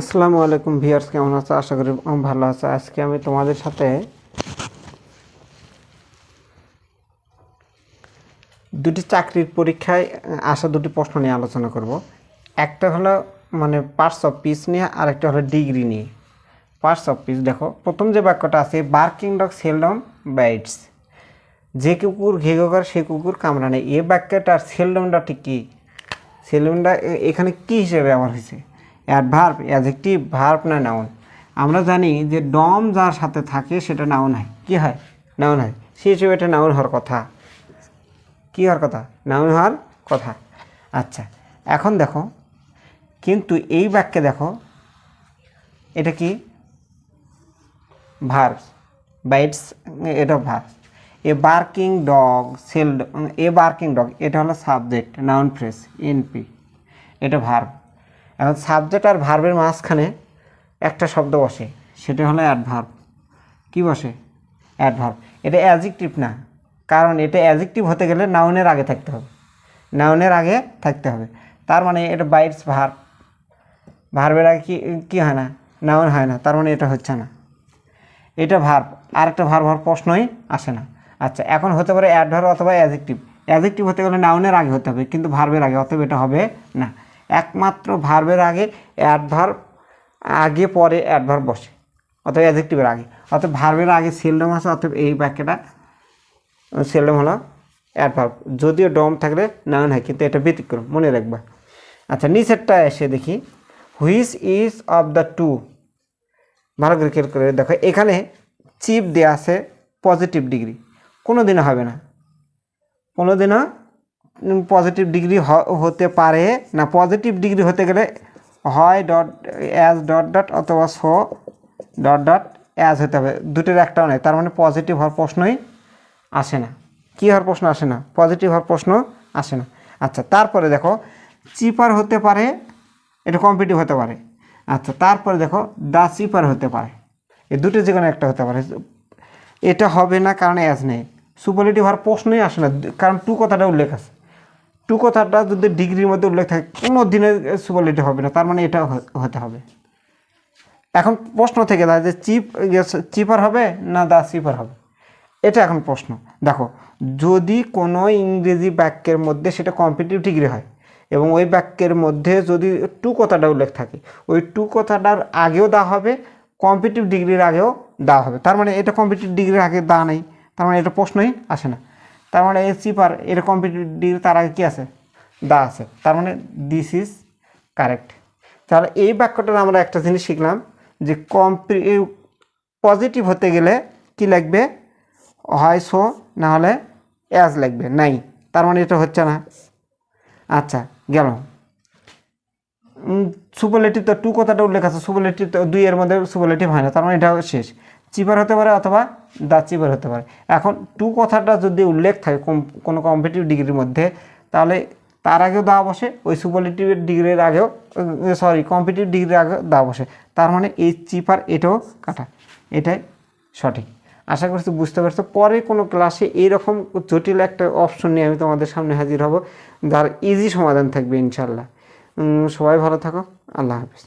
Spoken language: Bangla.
আসসালামু আলাইকুম ভিউয়ার্স, কেমন আছো? আশা করি ভালো আছো। আজকে আমি তোমাদের সাথে দুটি চাকরির পরীক্ষায় আসা দুটি প্রশ্ন নিয়ে আলোচনা করব। একটা হলো মানে পার্টস অফ পিস নিয়ে আর একটা হলো ডিগ্রি নিয়ে। পার্টস অফ পিস দেখো, প্রথম যে বাক্যটা আছে বার্কিং ডগ সেলডম বাইটস যে কুকুর ঘেঘো করে, সে কুকুর কামড়া নেই এই বাক্যটার সেলডমটা ঠিক কী? সেলডমটা এখানে কী হিসেবে ব্যবহার হয়েছে? অ্যাডভার্ব অ্যাজেক্টিভ ভার্ব না নাউন। আমরা জানি যে ডম যার সাথে থাকে সেটা নাউন হয়। কি হয়? নাউন হয়। সেই হিসেবে এটা নাউন হওয়ার কথা। কি হওয়ার কথা? নাউন হওয়ার কথা। আচ্ছা এখন দেখো, কিন্তু এই বাক্যে দেখো, এটা কি? ভার্বস, বাইটস, এটা verbs. A barking dog, sell, a barking dog, এটা হলো সাবজেক্ট, নাউন ফ্রেস এনপি। এটা ভার্ব। এখন সাবজেক্ট আর ভার্বের মাঝখানে একটা শব্দ বসে। সেটা হলো অ্যাডভার্ব কি বসে? অ্যাডভার্ব এটা অ্যাজেক্টিভ না। কারণ এটা অ্যাজেক্টিভ হতে গেলে নাউনের আগে থাকতে হবে। নাউনের আগে থাকতে হবে। তার মানে এটা বাইটস ভার্ব ভার্বের আগে কি, কী হয় না? নাউন হয় না। তার মানে এটা হচ্ছে না। এটা ভার্ব আরেকটা ভার্ব হওয়ার প্রশ্নই আসে না। আচ্ছা এখন হতে পারে অ্যাডভার্ব অথবা অ্যাজেক্টিভ অ্যাজেক্টিভ হতে গেলে নাউনের আগে হতে হবে, কিন্তু ভার্বের আগে, অতএব এটা হবে না। একমাত্র ভার্বের আগে অ্যাডভার্ব আগে, পরে অ্যাডভার্ব বসে, অথবা অ্যাজেক্টিভের আগে অতএব ভার্বের আগে সেলডম আছে, অতএব এই বাক্যটা সেলডম হলো অ্যাডভার্ব যদিও ডম থাকলে নাউন হয়, কিন্তু এটা ব্যতিক্রম, মনে রাখবা। আচ্ছা নিচেরটা এসে দেখি which is of the two ভালো করে করে দেখো, এখানে চিপ দেওয়া আছে পজিটিভ ডিগ্রি কোনো দিনও হবে না কোনো দিনও পজিটিভ ডিগ্রি হতে পারে। না পজিটিভ ডিগ্রি হতে গেলে হয় ডট অ্যাজ ডট ডট অথবা সো ডট ডট অ্যাজ হতে হবে। দুটোর একটাও নেই, তার মানে পজিটিভ হওয়ার প্রশ্নই আসে না। কী হওয়ার প্রশ্ন আসে না? পজিটিভ হওয়ার প্রশ্ন আসে না। আচ্ছা তারপরে দেখো চিপার হতে পারে, এটা কম্পিটিভ হতে পারে। আচ্ছা তারপরে দেখো দা চিপার হতে পারে। এ দুটো যে কোনো একটা হতে পারে। এটা হবে না, কারণ অ্যাজ নেই। সুপারলেটিভ হওয়ার প্রশ্নই আসে না। কারণ টু কথাটা উল্লেখ আছে। টু কথাটা যদি ডিগ্রির মধ্যে উল্লেখ থাকে, কোনো দিনে সুপারলেটিভ হবে না, তার মানে এটা হতে হবে। এখন প্রশ্ন থেকে যায় যে চিপ চিপার হবে না দা চিপার হবে? এটা এখন প্রশ্ন। দেখো, যদি কোনো ইংরেজি বাক্যের মধ্যে সেটা কম্পিটিভ ডিগ্রি হয়, এবং ওই বাক্যের মধ্যে যদি টু কথাটা উল্লেখ থাকে, ওই টু কথাটার আগেও দেওয়া হবে কম্পিটিভ ডিগ্রির আগেও দেওয়া হবে। তার মানে এটা কম্পিটিভ ডিগ্রির আগে দেওয়া নেই, তার মানে এটা প্রশ্নই আসে না। তার মানে এই চিপার এর কম্পিটিটিভ তার আগে কী আছে? দা আছে। তার মানে দিস ইজ কারেক্ট তাহলে এই বাক্যটার আমরা একটা জিনিস শিখলাম যে কম্পি পজিটিভ হতে গেলে কি লাগবে? হয় সো না হলে অ্যাজ লাগবে। নাই। তার মানে এটা হচ্ছে না। আচ্ছা গেল। সুপারলেটিভ তো টু কথাটা উল্লেখ আছে। সুপারলেটিভ তো দুইয়ের মধ্যে সুপারলেটিভ হয় না। তার মানে এটা শেষ। চিপার হতে পারে অথবা দা চিপার হতে পারে। এখন টু কথাটা যদি উল্লেখ থাকে কোনো কম্পিটিভ ডিগ্রির মধ্যে, তাহলে তার আগেও দা বসে, ওই সুপারলেটিভের ডিগ্রির আগেও সরি কম্পিটিভ ডিগ্রির আগেও দা বসে। তার মানে এই চিপার এটাও কাটা, এটাই সঠিক। আশা করছি বুঝতে পারছ। পরে কোনো ক্লাসে এইরকম জটিল একটা অপশন নিয়ে আমি তোমাদের সামনে হাজির হব, যার ইজি সমাধান থাকবে ইনশাল্লাহ সবাই ভালো থাকো। আল্লাহ হাফিজ।